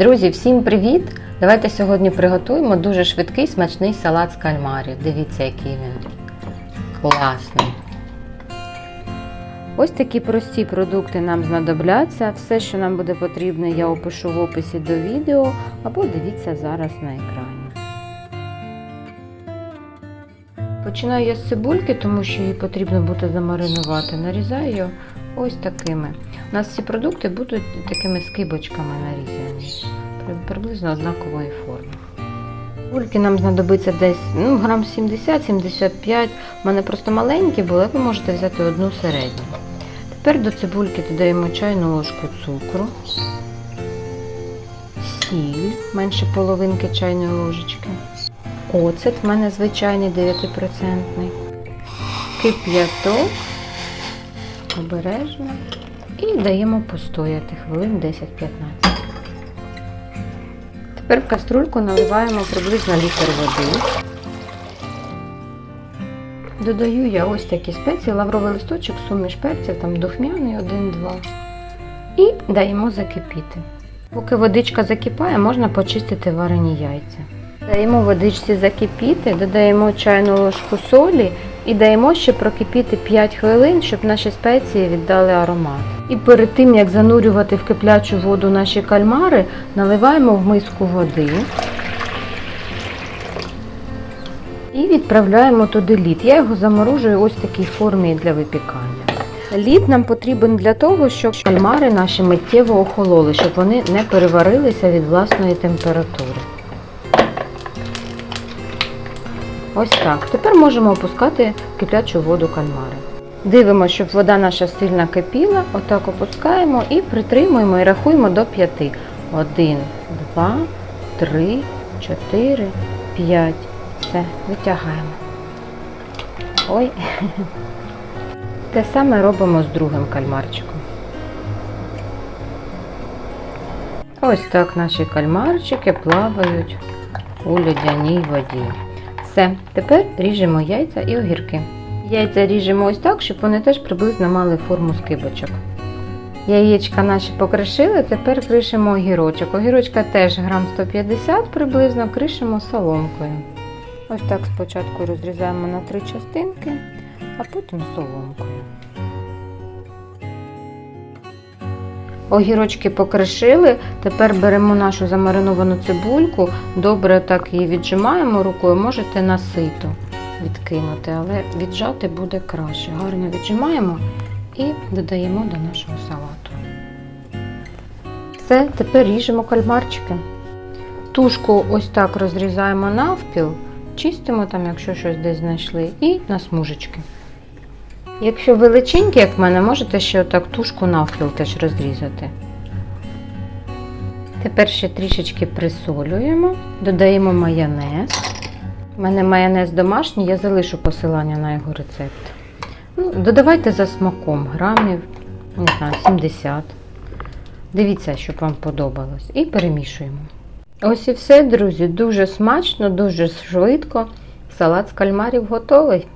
Друзі, всім привіт! Давайте сьогодні приготуємо дуже швидкий смачний салат з кальмарів. Дивіться, який він класний. Ось такі прості продукти нам знадобляться. Все, що нам буде потрібно, я опишу в описі до відео або дивіться зараз на екрані. Починаю я з цибульки, тому що її потрібно буде замаринувати. Нарізаю ось такими. У нас ці продукти будуть такими скибочками нарізані, приблизно однакової форми. Цибульки нам знадобиться десь ну, грам 70-75. У мене просто маленькі були, ви можете взяти одну середню. Тепер до цибульки додаємо чайну ложку цукру, сіль, менше половинки чайної ложечки. Оцет в мене звичайний 9%. Кип'яток. Обережно. І даємо постояти хвилин 10-15. Тепер в каструльку наливаємо приблизно літр води. Додаю я ось такі спеції, лавровий листочок, суміш перців, там духмяний 1-2. І даємо закипіти. Поки водичка закипає, можна почистити варені яйця. Даємо водичці закипіти, додаємо чайну ложку солі і даємо ще прокипіти 5 хвилин, щоб наші спеції віддали аромат. І перед тим, як занурювати в киплячу воду наші кальмари, наливаємо в миску води і відправляємо туди лід. Я його заморожую ось в такій формі для випікання. Лід нам потрібен для того, щоб кальмари наші миттєво охололи, щоб вони не переварилися від власної температури. Ось так. Тепер можемо опускати киплячу воду кальмари. Дивимося, щоб вода наша сильно кипіла. Отак опускаємо і притримуємо і рахуємо до п'яти. Один, два, три, чотири, п'ять. Все, витягаємо. Ой. Те саме робимо з другим кальмарчиком. Ось так наші кальмарчики плавають у льодяній воді. Все, тепер ріжемо яйця і огірки. Яйця ріжемо ось так, щоб вони теж приблизно мали форму скибочок. Яєчка наші покришили, тепер кришимо огірочок. Огірочка теж грам 150 приблизно кришимо соломкою. Ось так спочатку розрізаємо на три частинки, а потім соломкою. Огірочки покришили, тепер беремо нашу замариновану цибульку, добре так її віджимаємо рукою, можете на сито відкинути, але віджати буде краще. Гарно віджимаємо і додаємо до нашого салату. Все, тепер ріжемо кальмарчики. Тушку ось так розрізаємо навпіл, чистимо там, якщо щось десь знайшли, і на смужечки. Якщо величенькі, як в мене, можете ще отак тушку навпіл теж розрізати. Тепер ще трішечки присолюємо, додаємо майонез. У мене майонез домашній, я залишу посилання на його рецепт. Ну, додавайте за смаком грамів, не знаю, 70. Дивіться, щоб вам подобалось. І перемішуємо. Ось і все, друзі. Дуже смачно, дуже швидко. Салат з кальмарів готовий.